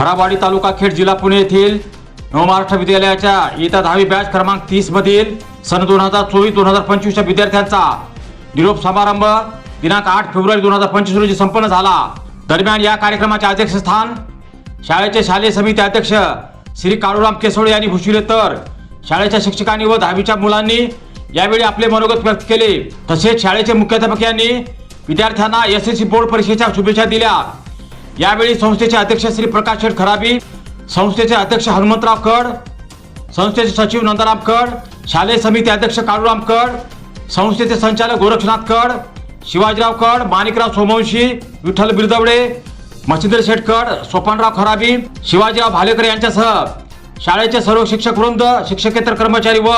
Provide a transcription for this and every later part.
खराबाडी तालुका खेड जिल्हा पुणे येथील नवमहाराष्ट्र विद्यालयाच्या इयत्ता दहावी बॅच क्रमांक तीस मधील सन दोन हजार चोवीस दोन हजार पंचवीसच्या विद्यार्थ्यांचा निरोप समारंभ दिनांक आठ फेब्रुवारी दोन हजार पंचवीस रोजी संपन्न झाला. दरम्यान या कार्यक्रमाचे अध्यक्षस्थान शाळेचे शालेय समिती अध्यक्ष श्री काळूराम केसोळे यांनी भूषविले तर शाळेच्या शिक्षकांनी व दहावीच्या मुलांनी यावेळी आपले मनोगत व्यक्त केले. तसेच शाळेचे मुख्याध्यापक यांनी विद्यार्थ्यांना एस एस सी बोर्ड परीक्षेच्या शुभेच्छा दिल्या. यावेळी संस्थेचे अध्यक्ष श्री प्रकाश शेठ खराबी संस्थेचे अध्यक्ष हनुमंतराव कड संस्थेचे सचिव नंदराम कड शालेय समिती अध्यक्ष काळूराम कड संस्थेचे संचालक गोरक्षनाथ कड शिवाजीराव कड माणिकराव सोमवंशी विठ्ठल बिरदवडे मच्छिंद्र शेटकड सोपानराव खराबी शिवाजीराव भालेकर यांच्यासह शाळेचे सर्व शिक्षक वृंद शिक्षकेतर कर्मचारी व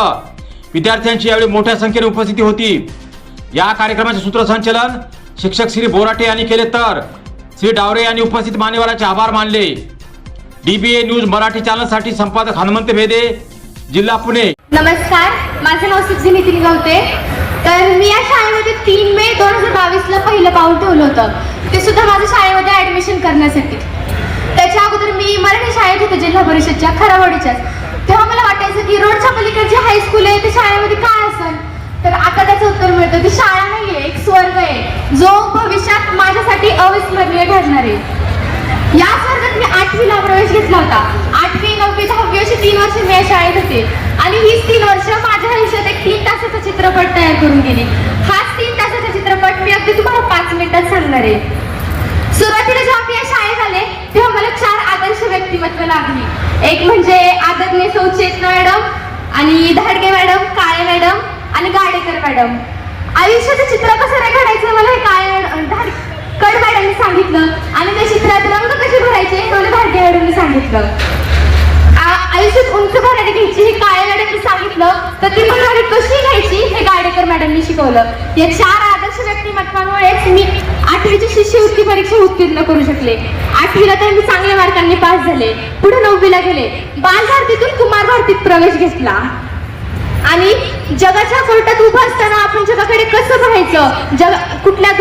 विद्यार्थ्यांची यावेळी मोठ्या संख्येने उपस्थिती होती. या कार्यक्रमाचे सूत्रसंचालन शिक्षक श्री बोराटे यांनी केले तर श्री डावरे यांनी उपस्थित मान्यवरांचे आभार मानले. डीबीए न्यूज मराठी चॅनलसाठी संपादक हनुमंत भेदे जिल्हा पुणे. नमस्कार माझे नाव सुखजी नितीन गवते. तर मी या शाळेमध्ये तीन मे दोन हजार बावीसला पहिलं पाऊल ठेवलं होतं. ते सुद्धा माझ्या शाळेमध्ये ॲडमिशन करण्यासाठी. त्याच्या अगोदर मी मराठी शाळेत होते जिल्हा परिषदच्या खरावाडीच्याच तेव्हा मला वाटायचं की रोडच्या पलीकडची हायस्कूल आहे ते शाळेमध्ये काय असेल तर आता त्याचं उत्तर मिळतं ती शाळा नाही आहे एक स्वर्ग आहे जो भविष्यात माझ्यासाठी अविस्मरणीय ठरणार आहे. या स्वर्गात मी आठवीला प्रवेश घेतला होता. आठवी नववी दहावी अशी तीन वर्ष मी या शाळेत होते. आणि हीच तीन वर्ष माझ्या आयुष्यात एक तीन तासाचा चित्रपट तयार करून गेली. हाच तीन तासाचा चित्रपट मी अगदी तुम्हाला पाच मिनिटात सांगणार आहे. सुरुवातीला जेव्हा मी या शाळेत आले तेव्हा मला चार आदर्श व्यक्तिमत्व लागली. एक म्हणजे आदरणीय सौचेतना मॅडम आणि धाडगे मॅडम काळे मॅडम आणि गाडेकर मॅडम. आयुष्याचं चित्र कसं रेखाडायचं मला हे काळे धाड कड मॅडमने सांगितलं. आणि त्या चित्रात रंग कसे भरायचे हे मला मॅडमने सांगितलं. आयुष्यात उंच भरारी घ्यायची हे काळे मॅडमने सांगितलं तर ती भरारी कशी घ्यायची हे गाडेकर मॅडमनी शिकवलं. या चार आदर्श व्यक्तिमत्वामुळेच मी आठवीची शिष्यवृत्ती परीक्षा उत्तीर्ण करू शकले. आठवीला तर मी चांगल्या मार्कांनी पास झाले. पुढे नववीला गेले. बाल भारतीतून कुमार भारतीत प्रवेश घेतला. आणि जगाच्या कोर्टात उभं असताना आपण जगाकडे कसं पाहायचं? जग कुठल्या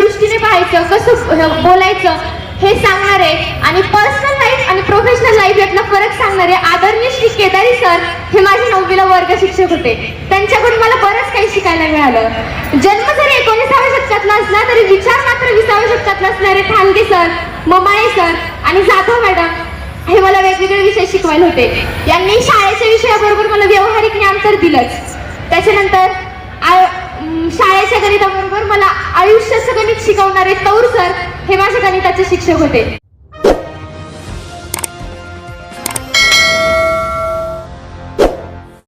दृष्टीने कसं बोलायचं हे सांगणारे आणि पर्सनल लाईफ आणि प्रोफेशनल लाईफ यातला फरक सांगणारे आदरणीय श्री केदारी सर हे माझे नववीला वर्ग शिक्षक होते. त्यांच्याकडून मला बरंच काही शिकायला मिळालं. जन्म जरी एकोणीसाव्या शतकातला असला तरी विचार मात्र विसाव्या शतकातला असणारे ठाणगे सर ममाळे सर आणि जाधव मॅडम हे मला वेगवेगळे विषय शिकवायला होते. यांनी शाळेच्या विषयाबरोबर मला व्यावहारिक ज्ञान तर दिलंच. त्याच्यानंतर माझ्या गणिताबरोबर मला आयुष्याचं गणित शिकवणारे तौर सर हे माझ्या गणिताचे शिक्षक होते.